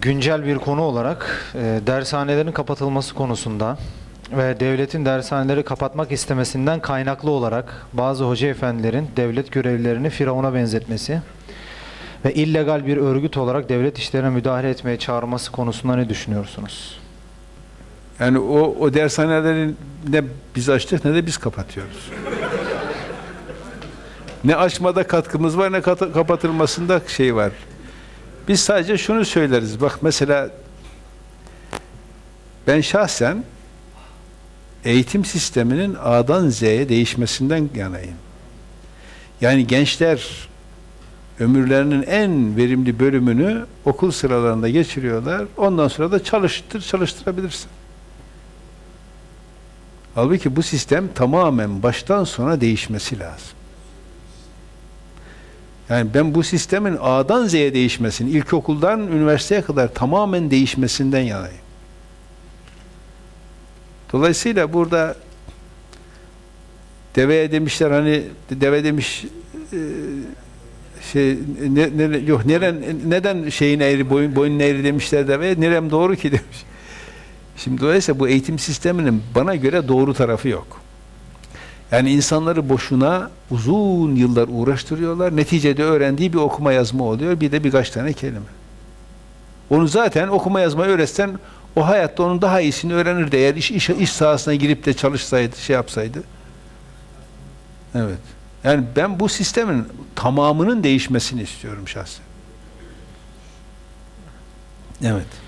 Güncel bir konu olarak e, dershanelerin kapatılması konusunda ve devletin dershaneleri kapatmak istemesinden kaynaklı olarak bazı hoca efendilerin devlet görevlilerini Firavun'a benzetmesi ve illegal bir örgüt olarak devlet işlerine müdahale etmeye çağırması konusunda ne düşünüyorsunuz? Yani o, o dershaneleri ne biz açtık ne de biz kapatıyoruz. ne açmada katkımız var ne kat- kapatılmasında şey var. Biz sadece şunu söyleriz. Bak mesela ben şahsen eğitim sisteminin A'dan Z'ye değişmesinden yanayım. Yani gençler ömürlerinin en verimli bölümünü okul sıralarında geçiriyorlar. Ondan sonra da çalıştır, çalıştırabilirsin. Halbuki bu sistem tamamen baştan sona değişmesi lazım. Yani ben bu sistemin A'dan Z'ye değişmesini, ilkokuldan üniversiteye kadar tamamen değişmesinden yanayım. Dolayısıyla burada deveye demişler hani deve demiş e, şey ne, ne, yok neren neden şeyin eğri boyun boyun eğri demişler deveye nerem doğru ki demiş. Şimdi dolayısıyla bu eğitim sisteminin bana göre doğru tarafı yok. Yani insanları boşuna uzun yıllar uğraştırıyorlar. Neticede öğrendiği bir okuma yazma oluyor. Bir de birkaç tane kelime. Onu zaten okuma yazmayı öğretsen o hayatta onun daha iyisini öğrenirdi. Eğer iş, iş, iş sahasına girip de çalışsaydı, şey yapsaydı. Evet. Yani ben bu sistemin tamamının değişmesini istiyorum şahsen. Evet.